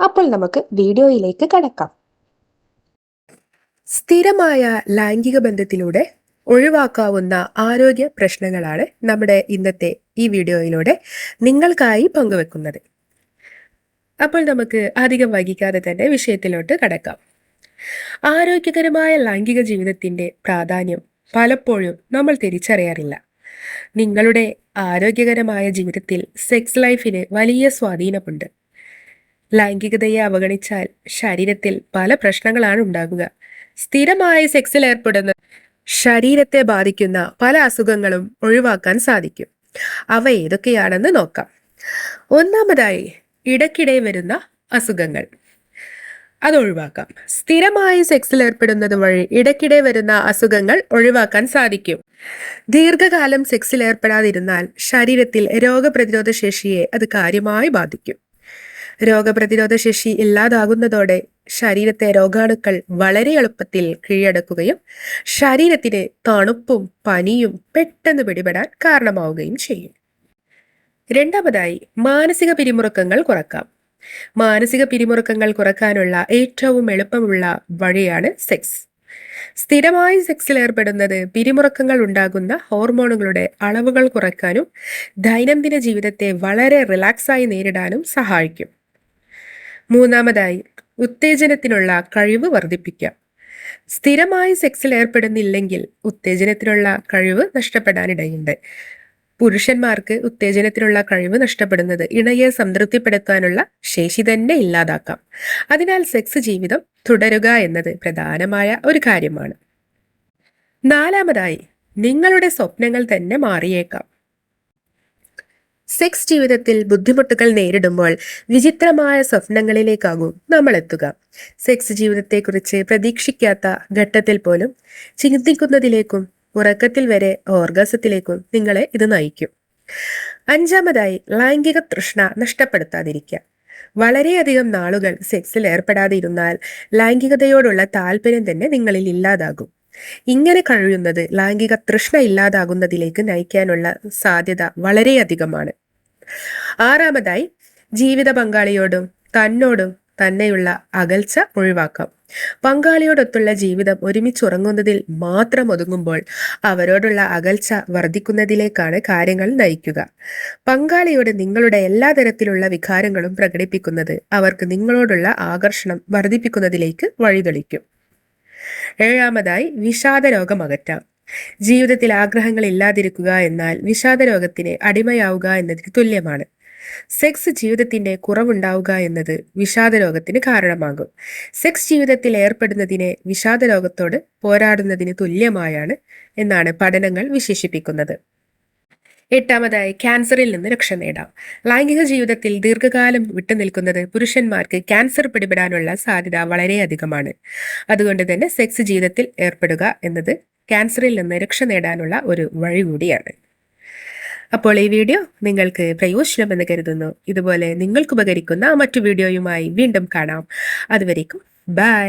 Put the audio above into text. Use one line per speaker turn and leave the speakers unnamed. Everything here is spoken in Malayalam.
അപ്പോൾ നമുക്ക് വീഡിയോയിലേക്ക് കടക്കാം.
സ്ഥിരമായ ലൈംഗിക ബന്ധത്തിലൂടെ ഒഴിവാക്കാവുന്ന ആരോഗ്യ പ്രശ്നങ്ങളാണ് നമ്മുടെ ഇന്നത്തെ ഈ വീഡിയോയിലൂടെ നിങ്ങൾക്കായി പങ്കുവെക്കുന്നത്. അപ്പോൾ നമുക്ക് അധികം വൈകിക്കാതെ തന്നെ വിഷയത്തിലോട്ട് കടക്കാം. ആരോഗ്യകരമായ ലൈംഗിക ജീവിതത്തിന്റെ പ്രാധാന്യം പലപ്പോഴും നമ്മൾ തിരിച്ചറിയാറില്ല. നിങ്ങളുടെ ആരോഗ്യകരമായ ജീവിതത്തിൽ സെക്സ് ലൈഫിന് വലിയ സ്വാധീനമുണ്ട്. ലൈംഗികതയെ അവഗണിച്ചാൽ ശരീരത്തിൽ പല പ്രശ്നങ്ങളാണ് ഉണ്ടാകുക. സ്ഥിരമായ സെക്സിൽ ഏർപ്പെടുന്ന ശരീരത്തെ ബാധിക്കുന്ന പല അസുഖങ്ങളും ഒഴിവാക്കാൻ സാധിക്കും. അവ ഏതൊക്കെയാണെന്ന് നോക്കാം. ഒന്നാമതായി ഇടയ്ക്കിടെ വരുന്ന അസുഖങ്ങൾ. അത് ഒഴിവാക്കാം. സ്ഥിരമായി സെക്സിൽ ഏർപ്പെടുന്നത് വഴി ഇടയ്ക്കിടെ വരുന്ന അസുഖങ്ങൾ ഒഴിവാക്കാൻ സാധിക്കും. ദീർഘകാലം സെക്സിൽ ഏർപ്പെടാതിരുന്നാൽ ശരീരത്തിൽ രോഗപ്രതിരോധ ശേഷിയെ അത് കാര്യമായി ബാധിക്കും. രോഗപ്രതിരോധ ശേഷി ഇല്ലാതാകുന്നതോടെ ശരീരത്തെ രോഗാണുക്കൾ വളരെ എളുപ്പത്തിൽ കീഴടക്കുകയും ശരീരത്തിന് തണുപ്പും പനിയും പെട്ടെന്ന് പിടിപെടാൻ കാരണമാവുകയും ചെയ്യും. രണ്ടാമതായി മാനസിക പിരിമുറുക്കങ്ങൾ കുറക്കാം. മാനസിക പിരിമുറുക്കങ്ങൾ കുറക്കാനുള്ള ഏറ്റവും എളുപ്പമുള്ള വഴിയാണ് സെക്സ്. സ്ഥിരമായി സെക്സിൽ ഏർപ്പെടുന്നത് പിരിമുറുക്കങ്ങൾ ഉണ്ടാകുന്ന ഹോർമോണുകളുടെ അളവുകൾ കുറയ്ക്കാനും ദൈനംദിന ജീവിതത്തെ വളരെ റിലാക്സായി നേരിടാനും സഹായിക്കും. മൂന്നാമതായി ഉത്തേജനത്തിനുള്ള കഴിവ് വർദ്ധിപ്പിക്കാം. സ്ഥിരമായി സെക്സിൽ ഏർപ്പെടുന്നില്ലെങ്കിൽ ഉത്തേജനത്തിനുള്ള കഴിവ് നഷ്ടപ്പെടാനിടയുണ്ട്. പുരുഷന്മാർക്ക് ഉത്തേജനത്തിനുള്ള കഴിവ് നഷ്ടപ്പെടുന്നത് ഇണയെ സംതൃപ്തിപ്പെടുത്താനുള്ള ശേഷി തന്നെ ഇല്ലാതാക്കാം. അതിനാൽ സെക്സ് ജീവിതം തുടരുക എന്നത് പ്രധാനമായ ഒരു കാര്യമാണ്. നാലാമതായി നിങ്ങളുടെ സ്വപ്നങ്ങൾ തന്നെ മാറിയേക്കാം. സെക്സ് ജീവിതത്തിൽ ബുദ്ധിമുട്ടുകൾ നേരിടുമ്പോൾ വിചിത്രമായ സ്വപ്നങ്ങളിലേക്കാകും നമ്മൾ എത്തുക സെക്സ് ജീവിതത്തെക്കുറിച്ച് പ്രതീക്ഷിക്കാത്ത ഘട്ടത്തിൽ പോലും ചിന്തിക്കുന്നതിലേക്കും ഉറക്കത്തിൽ വരെ ഓർഗസത്തിലേക്കും നിങ്ങളെ ഇത് നയിക്കും. അഞ്ചാമതായി ലൈംഗിക തൃഷ്ണ നഷ്ടപ്പെടുത്താതിരിക്കുക. വളരെയധികം നാളുകൾ സെക്സിൽ ഏർപ്പെടാതിരുന്നാൽ ലൈംഗികതയോടുള്ള താല്പര്യം തന്നെ നിങ്ങളിൽ ഇല്ലാതാകും. ഇങ്ങനെ കഴിയുന്നത് ലൈംഗിക തൃഷ്ണ ഇല്ലാതാകുന്നതിലേക്ക് നയിക്കാനുള്ള സാധ്യത വളരെയധികമാണ്. ആറാമതായി ജീവിത പങ്കാളിയോടും തന്നോടും തന്നെയുള്ള അകൽച്ച ഒഴിവാക്കാം. പങ്കാളിയോടൊത്തുള്ള ജീവിതം ഒരുമിച്ച് ഉറങ്ങുന്നതിൽ മാത്രം ഒതുങ്ങുമ്പോൾ അവരോടുള്ള അകൽച്ച വർദ്ധിക്കുന്നതിലേക്കാണ് കാര്യങ്ങൾ നയിക്കുക. പങ്കാളിയോട് നിങ്ങളുടെ എല്ലാ തരത്തിലുള്ള വികാരങ്ങളും പ്രകടിപ്പിക്കുന്നത് അവർക്ക് നിങ്ങളോടുള്ള ആകർഷണം വർദ്ധിപ്പിക്കുന്നതിലേക്ക് വഴിതെളിക്കും. ഏഴാമതായി വിഷാദ രോഗം അകറ്റാം ജീവിതത്തിൽ ആഗ്രഹങ്ങൾ ഇല്ലാതിരിക്കുക എന്നാൽ വിഷാദ രോഗത്തിന് അടിമയാവുക എന്നതിന് തുല്യമാണ്. സെക്സ് ജീവിതത്തിന്റെ കുറവുണ്ടാവുക എന്നത് വിഷാദ രോഗത്തിന് കാരണമാകും. സെക്സ് ജീവിതത്തിൽ ഏർപ്പെടുന്നതിനെ വിഷാദ രോഗത്തോട് പോരാടുന്നതിന് തുല്യമായാണ് എന്നാണ് പഠനങ്ങൾ വിശേഷിപ്പിക്കുന്നത്. എട്ടാമതായി ക്യാൻസറിൽ നിന്ന് രക്ഷ നേടാം. ലൈംഗിക ജീവിതത്തിൽ ദീർഘകാലം വിട്ടുനിൽക്കുന്നത് പുരുഷന്മാർക്ക് ക്യാൻസർ പിടിപെടാനുള്ള സാധ്യത വളരെയധികമാണ് അതുകൊണ്ട് തന്നെ സെക്സ് ജീവിതത്തിൽ ഏർപ്പെടുക എന്നത് ക്യാൻസറിൽ നിന്ന് രക്ഷ നേടാനുള്ള ഒരു വഴി കൂടിയാണ്. അപ്പോൾ ഈ വീഡിയോ നിങ്ങൾക്ക് പ്രയോജനമെന്ന് കരുതുന്നു. ഇതുപോലെ നിങ്ങൾക്ക് ഉപകരിക്കുന്ന മറ്റു വീഡിയോയുമായി വീണ്ടും കാണാം. അതുവരേക്കും ബൈ